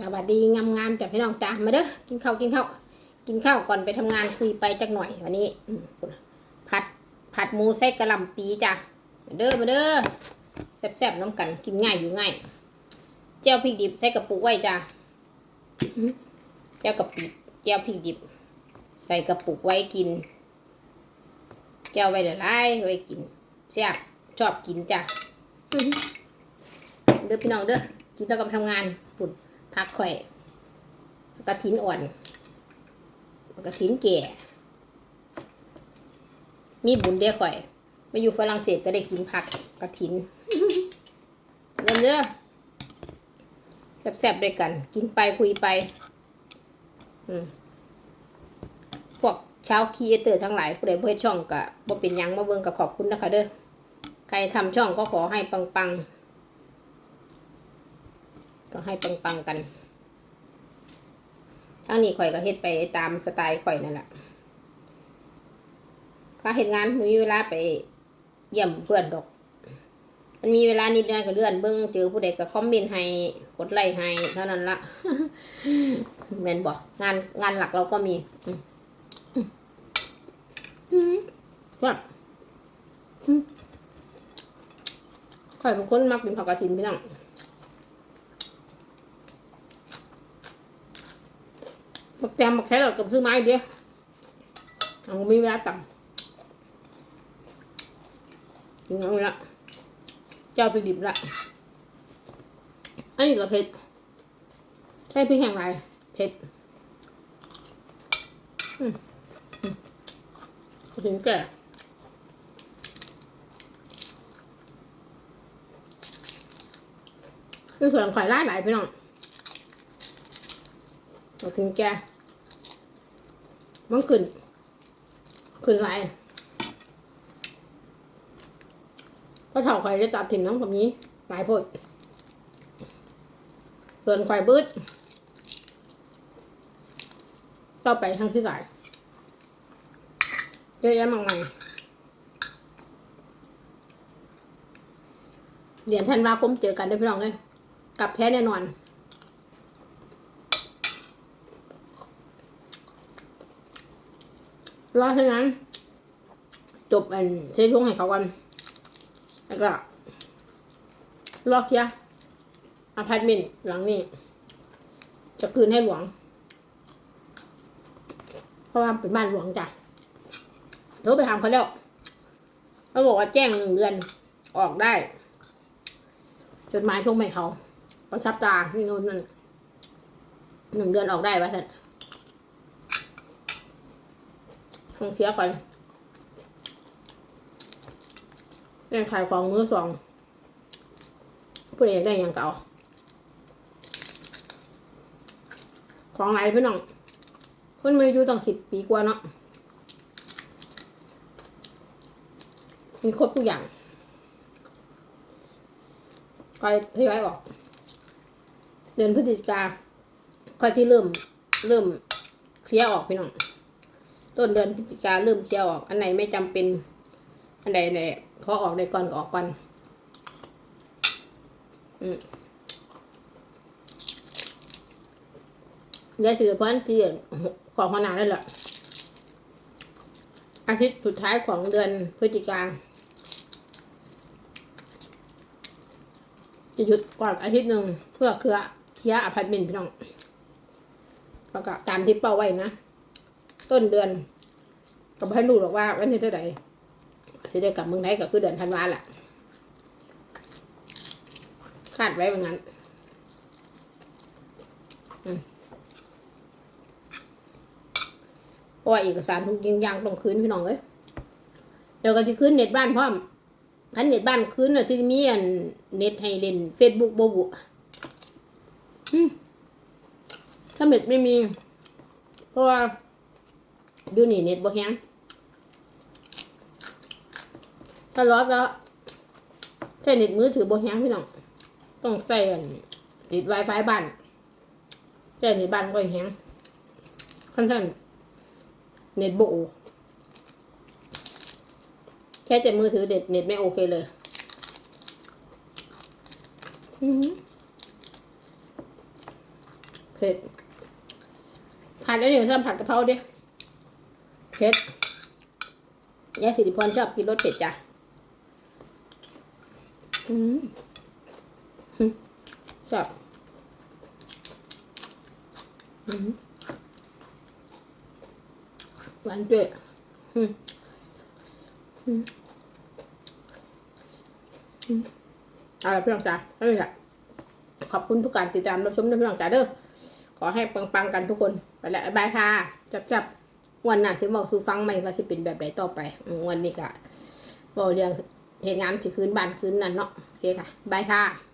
สวัสดีงามๆจากพี่น้องจ้ามาเด้อกินข้าวกินข้าวกินข้าวก่อนไปทำงานคุยไปจักหน่อยวันนี้ผัดผัดหมูไส้กระลำปีจ้ะมาเด้อมาเด้อแซ่บๆน้ำกันกินง่ายอยู่ง่ายเจียวพริกดิบใส่กระปุกไว้จ้ะเจียวกระปิเจียวพริกดิบ ใส่กระปุกไว้กินเจียวไว้หลายๆไว้กินแซ่บชอบกินจ้ะเด้อพี่น้องเด้อกินตอนกับทำงานปุ่น พักข่อยกระถินอ่อนกระถินแก่ มีบุญเดียข่อยมาอยู่ฝรั่งเศสก็ได้กินผักกระถินเงินเด้อแซ่บๆด้วยกัน กินไปคุยไปพวกชาวคีเอเตอร์ทั้งหลายผู้ใดเพื่อช่องก็บ่เป็นยังมาเบิ่งก็ขอบคุณนะคะเด้อใครทำช่องก็ขอให้ปังๆ ก็ให้ปังๆกันทั้งนี้ข่อยก็เฮ็ดไปตามสไตล์ข่อยนั่นแหละข้าเฮ็ดงานมีเวลาไปเยี่ยมเพื่อนดอก มันมีเวลานิดหน่อยก็เลื่อนเบิ่งเจอผู้ใดก็คอมเมนต์ให้กดไลค์ให้เท่านั้นละแม่นบอกงานงานหลักเราก็มีอืมอืมครับอืมข่อยเป็นคนมักกินผักกระถินพี่น้อง บักแตมบักแครอทกับซื้อไม้เดียวเอาไม่เวลาต่ำยังไงละเจ้าไปดิบละอันนี้ก็เผ็ดใช่พริกแห้งไรเผ็ดอืมถึงแก่คือส่วนข่อยร้ายหลายพี่น้องถึงแก่ มันขึ้น ขึ้นไรก็เท่าไข่ได้ตัดถิ่นน้องแบบนี้หลายพดส่วนไข่บืดต่อไปทางที่สายเยอะแยะมากมายเดือนธันวาคมเจอกันด้วยพี่น้องเลยกลับแท้แน่นอน รอเท่านั้น จบอันเซช่วงให้เขากัน แล้วก็รอเคลียอพาร์ตเมนต์หลังนี้ จะคืนให้หลวง เพราะว่าเป็นบ้านหลวงจ้ะโทรไปถามเขาแล้วเขาบอกว่าแจ้งหนึ่งเดือนออกได้ จดหมายส่วงให้เขาประชับตาที่โน่นนั่นหนึ่งเดือนออกได้ปะท่าน ทองเทียวกันเรื่ขายของมือสองผู้ใดอยากได้อย่างเก่า ของไหนพี่น้อง คนมืออยู่ตั้งสิบปีกว่าเนาะมีครบทุกอย่างคอยทยอยออก เดือนพฤศจิกาคอยที่เริ่ม เริ่มเคลียร์ออกพี่น้อง ต้นเดือนพฤศจิกาเริ่มเจียวออก อันไหนไม่จำเป็น อันใดไหนขาออกได้ก่อนก็ออกก่อนอืมยายสื่อพันที่ของขนาดนั่นแหละอาทิตย์สุดท้ายของเดือนพฤศจิกาจะหยุดก่อนอาทิตย์หนึ่งเพื่อเคลียร์เคลียร์อพาร์ตเมนต์พี่น้องแล้วก็ตามที่เป้าไว้นะ ต้นเดือนก็บ่ให้รู้หรอกว่าวันที่เท่าไหร่สิได้กลับเมืองไทยก็คือเดือนธันวาแหละคาดไว้แบบนั้นเพราะว่าเอกสารทุกอย่างต้องคืนพี่น้องเลยเดี๋ยวก็จะคืนเน็ตบ้านพร้อมคันเน็ตบ้านคืนน่ะที่มีอันเน็ตให้เล่นเฟซบุ๊กบบุอืมถ้าเน็ตไม่มี เพราะว่า ดูนี่เน็ตบ่แฮงถ้าร้อนแล้วใช้เน็ตมือถือบ่แฮงพี่น้อง ต้องใส่อันติด Wi-Fi บ้านใช้เน็ตบ้านก็แฮงขั้นสั้นเน็ตโบแค่แต่มือถือเน็ตเน็ตไม่โอเคเลยอือหือผ็ดผัดแล้วเนี่ยวซ้ำผัดกะเพราดิ เผ็ดยายสิริพรชอบกินรสเผ็ดจ้ะอืมอืมชอบอืมหวานด้วยอืมอืมอืมเอาละพี่น้องจ๋าไม่เป็นไรขอบคุณทุกการติดตามรับชมนะพี่น้องจ๋าเด้อขอให้ปังๆกันทุกคน ไปแล้วบ๊ายบายค่ะ จับจับๆ วันหน้าสิบอกสู่ฟังใหม่ว่าสิเป็นแบบไหนต่อไปวันนี้ก็บอกเรื่องเหตุงานสิคืนบ้านคืนนั่นเนาะโอเคค่ะบายค่ะ